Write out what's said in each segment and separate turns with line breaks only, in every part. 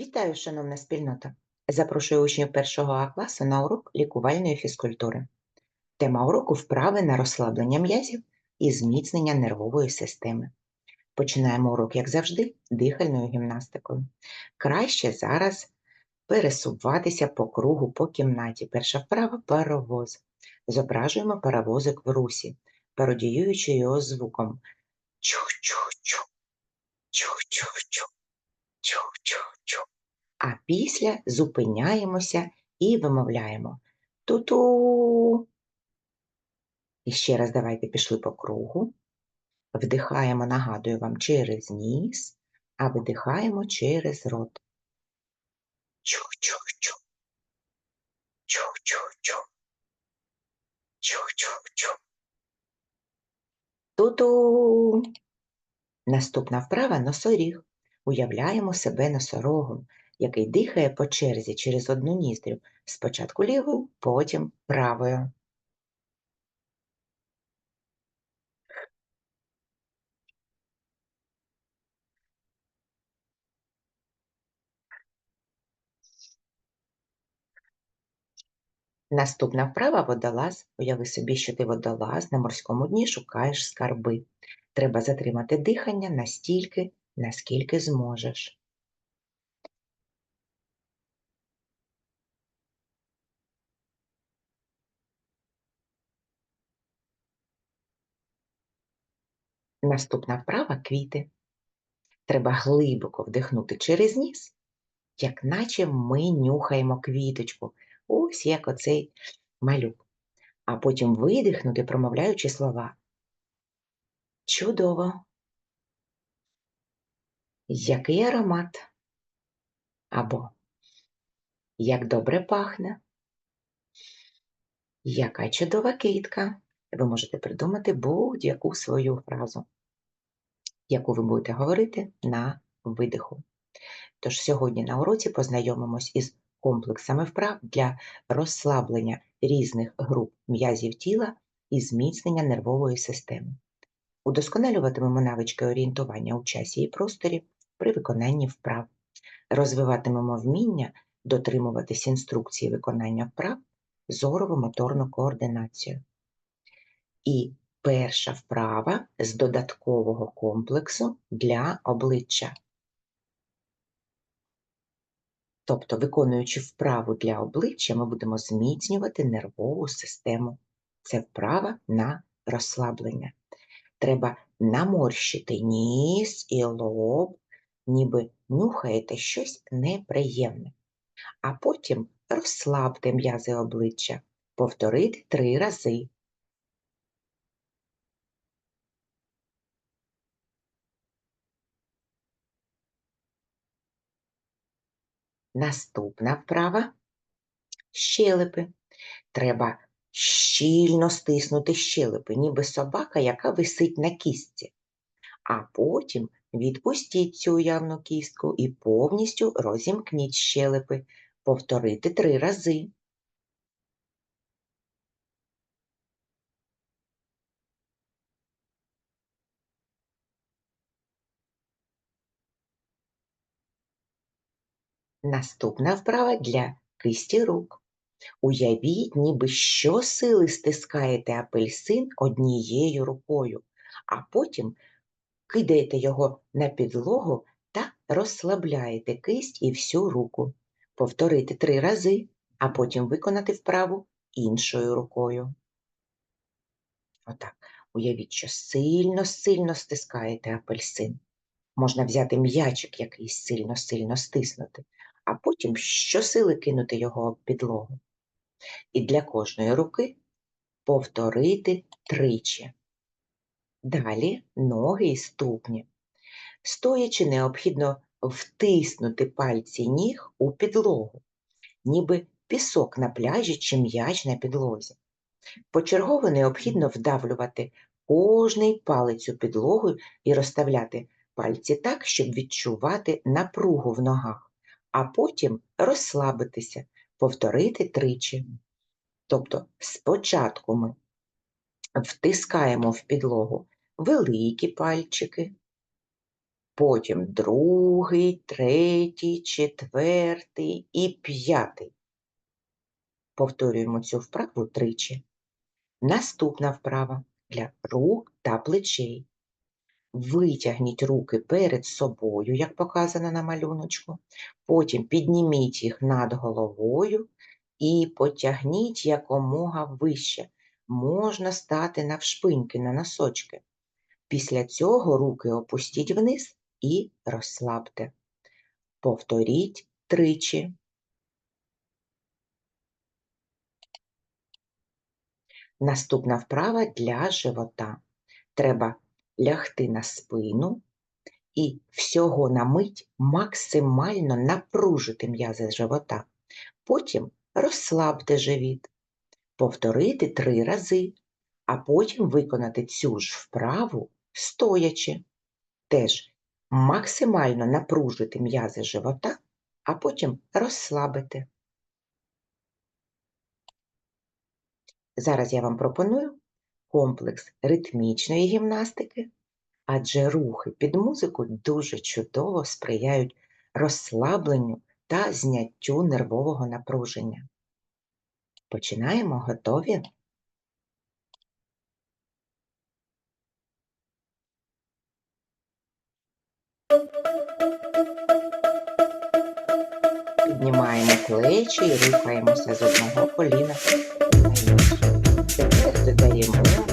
Вітаю, шановна спільнота! Запрошую учнів першого А класу на урок лікувальної фізкультури. Тема уроку вправи на розслаблення м'язів і зміцнення нервової системи. Починаємо урок, як завжди, дихальною гімнастикою. Краще зараз пересуватися по кругу по кімнаті. Перша вправа паровоз. Зображуємо паровозик в русі, пародіюючи його звуком чух-чух-чух, чух-чух-чух, чух-чух-чух. А після зупиняємося і вимовляємо ту-ту. І ще раз давайте пішли по кругу. Вдихаємо, нагадую вам, через ніс, а видихаємо через рот. Чух-чух-чух. Чух-чух-чух. Чух-чух-чух. Ту-ту. Наступна вправа носоріг. Уявляємо себе носорогом, який дихає по черзі через одну ніздрю, спочатку лівою, потім правою. Наступна вправа водолаз. Уяви собі, що ти водолаз на морському дні шукаєш скарби. Треба затримати дихання настільки, наскільки зможеш. Наступна вправа квіти. Треба глибоко вдихнути через ніс, як наче ми нюхаємо квіточку, ось як оцей малюк. А потім видихнути, промовляючи слова. Чудово! Який аромат? Або як добре пахне? Яка чудова квітка? Ви можете придумати будь-яку свою фразу, яку ви будете говорити на видиху. Тож сьогодні на уроці познайомимось із комплексами вправ для розслаблення різних груп м'язів тіла і зміцнення нервової системи. Удосконалюватимемо навички орієнтування у часі і просторі при виконанні вправ, розвиватимемо вміння дотримуватись інструкції виконання вправ, зорово-моторну координацію. І перша вправа з додаткового комплексу для обличчя. Тобто, виконуючи вправу для обличчя, ми будемо зміцнювати нервову систему. Це вправа на розслаблення. Треба наморщити ніс і лоб, ніби нюхаєте щось неприємне. А потім розслабте м'язи обличчя, повторити три рази. Наступна вправа щелепи. Треба щільно стиснути щелепи, ніби собака, яка висить на кістці. А потім відпустіть цю уявну кістку і повністю розімкніть щелепи. Повторити три рази. Наступна вправа для кисті рук. Уявіть, ніби щосили стискаєте апельсин однією рукою, а потім кидаєте його на підлогу та розслабляєте кисть і всю руку. Повторити три рази, а потім виконати вправу іншою рукою. Отак. Уявіть, що сильно-сильно стискаєте апельсин. Можна взяти м'ячик якийсь сильно-сильно стиснути, а потім щосили кинути його об підлогу. І для кожної руки повторити тричі. Далі ноги і ступні. Стоячи, необхідно втиснути пальці ніг у підлогу, ніби пісок на пляжі чи м'яч на підлозі. Почергово необхідно вдавлювати кожний палець у підлогу і розставляти пальці так, щоб відчувати напругу в ногах, а потім розслабитися, повторити тричі. Тобто спочатку ми втискаємо в підлогу великі пальчики, потім другий, третій, четвертий і п'ятий. Повторюємо цю вправу тричі. Наступна вправа для рук та плечей. Витягніть руки перед собою, як показано на малюночку. Потім підніміть їх над головою і потягніть якомога вище. Можна стати навшпиньки на носочки. Після цього руки опустіть вниз і розслабте. Повторіть тричі. Наступна вправа для живота. Треба лягти на спину і всього на мить максимально напружити м'язи живота. Потім розслабте живіт, повторити три рази, а потім виконати цю ж вправу стоячи. Теж максимально напружити м'язи живота, а потім розслабити. Зараз я вам пропоную комплекс ритмічної гімнастики, адже рухи під музику дуже чудово сприяють розслабленню та зняттю нервового напруження. Починаємо, готові? Піднімаємо плечі і рухаємося з одного коліна на інше. este taller.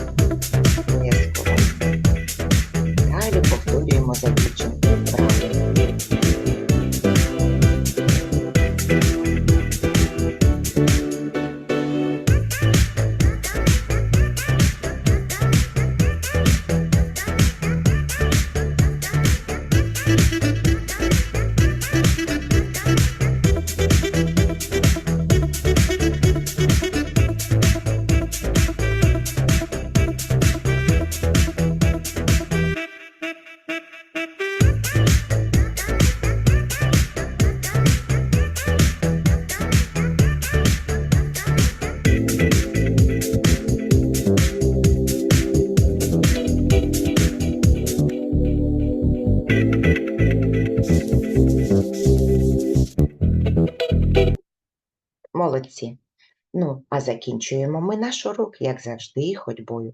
Молодці. Ну, а закінчуємо ми наш урок, як завжди, ходьбою.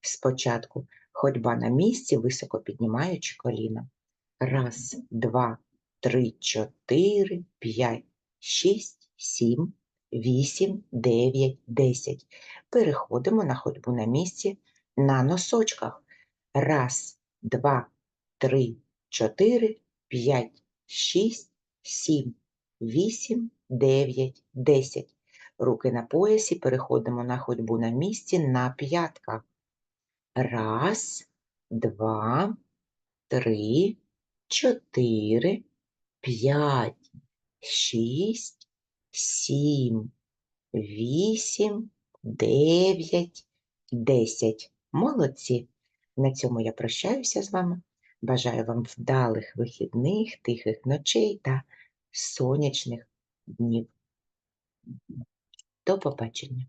Спочатку ходьба на місці, високо піднімаючи коліна. Раз, два, три, чотири, п'ять, шість, сім, вісім, дев'ять, десять. Переходимо на ходьбу на місці на носочках. Раз, два, три, чотири, п'ять, шість, сім, вісім, дев'ять, десять. Руки на поясі, переходимо на ходьбу на місці на п'ятках. Раз, два, три, чотири, п'ять, шість, сім, вісім, дев'ять, десять. Молодці! На цьому я прощаюся з вами. Бажаю вам вдалих вихідних, тихих ночей та сонячних днів. До побачення!